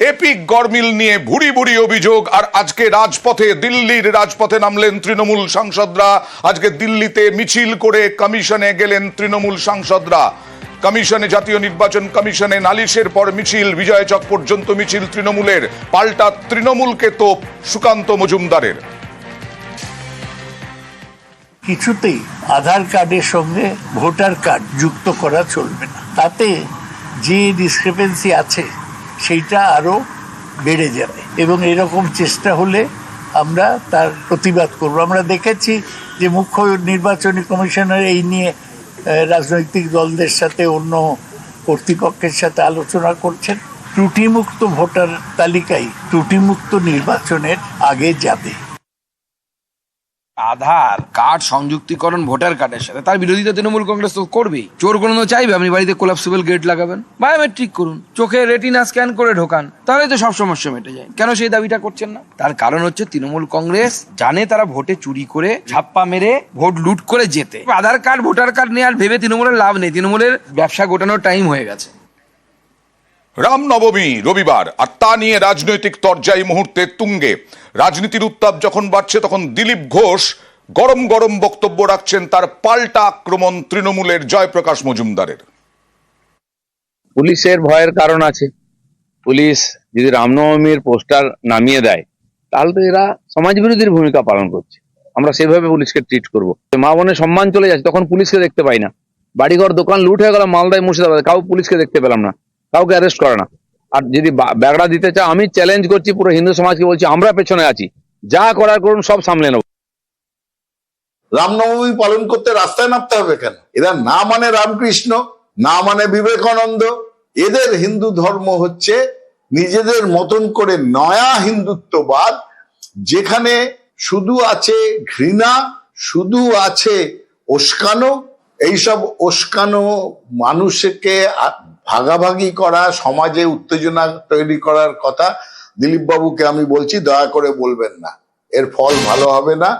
Epic গরমিল নিয়ে ভুরি ভুরি অভিযোগ, আর আজকে রাজপথে, দিল্লির রাজপথে নামলেন তৃণমূল সাংসদরা। আজকে দিল্লিতে মিছিল করে কমিশনে গেলেন তৃণমূল সাংসদরা। কমিশনে জাতীয় নির্বাচন কমিশনে নালিশের পর মিছিল বিজয় চক পর্যন্ত মিছিল তৃণমূলের। পাল্টা তৃণমূলকে তোপ সুকান্ত মজুমদারের। কিছুতেই আধার কার্ডের সঙ্গে ভোটার কার্ড যুক্ত করা চলবে না। তাতে যে ডিসক্রিপেন্সি আছে সেইটা আরও বেড়ে যাবে। এবং এরকম চেষ্টা হলে আমরা তার প্রতিবাদ করব। আমরা দেখেছি যে মুখ্য নির্বাচনী কমিশনার এই নিয়ে রাজনৈতিক দলদের সাথে অন্য কর্তৃপক্ষের সাথে আলোচনা করছেন। ত্রুটিমুক্ত ভোটার তালিকায় ত্রুটিমুক্ত নির্বাচনের আগে যাবে। আধার কার্ড সংযুক্তিকরণ, ভোটার কার্ডের সাথে। তার বিরোধিতা তৃণমূল কংগ্রেস তো করবেই। চোর কোনো চাইবে? আপনি বাড়িতে কোলাপসিবল গেট লাগাবেন? বায়োমেট্রিক করুন। চোখে রেটিনা স্ক্যান করে ঢোকান। তাহলে তো সব সমস্যা মেটে যায়। কেন সেই দাবিটা করছেন না? তার কারণ হচ্ছে তৃণমূল কংগ্রেস জানে তারা ভোটে চুরি করে ছাপ্পা মেরে ভোট লুট করে যেতে। আধার কার্ড, ভোটার কার্ড নিয়ে আর ভেবে তৃণমূলের লাভ নেই। তৃণমূলের ব্যবসা গোটানোর টাইম হয়ে গেছে। রামনবমী, রবিবার, আর তা নিয়ে রাজনৈতিক তরজাই মুহূর্তে তুঙ্গে। রাজনীতির উত্তাপ যখন বাড়ছে, তখন দিলীপ ঘোষ গরম গরম বক্তব্য রাখছেন তার পাল্টা আক্রমণ তৃণমূলের জয়প্রকাশ মজুমদারের। পুলিশের ভয়ের কারণ আছে। পুলিশ যদি রামনবমীর পোস্টার নামিয়ে দেয়, তাহলে তো এরা সমাজ বিরোধীর ভূমিকা পালন করছে। আমরা সেভাবে পুলিশকে ট্রিট করব। মা বোনের সম্মান চলে যাচ্ছে, তখন পুলিশকে দেখতে পাই না। বাড়িঘর দোকান লুট হয়ে গেল, মালদায় মুর্শিদাবাদে। কাউ পুলিশকে দেখতে পেলাম না। কাউকে অ্যারেস্ট করে না। আর যদি ব্যাগড়া দিতে চায় আমি চ্যালেঞ্জ করছি পুরো হিন্দু সমাজকে বলছি, আমরা পেছনে আছি। যা করার করুন, সব সামলে নেব। রামনবমী পালন করতে রাস্তায় নামতে হবে কেন? এরা না মানে রামকৃষ্ণ, না মানে বিবেকানন্দ। এদের হিন্দু ধর্ম হচ্ছে নিজেদের মতন করে নয়া হিন্দুত্ববাদ, যেখানে শুধু আছে ঘৃণা, শুধু আছে ওস্কানো। এইসব ওস্কানো মানুষকে ভাগাভাগি করা, সমাজে উত্তেজনা তৈরি করার কথা দিলীপ বাবুকে আমি বলছি, দয়া করে বলবেন না। এর ফল ভালো হবে না।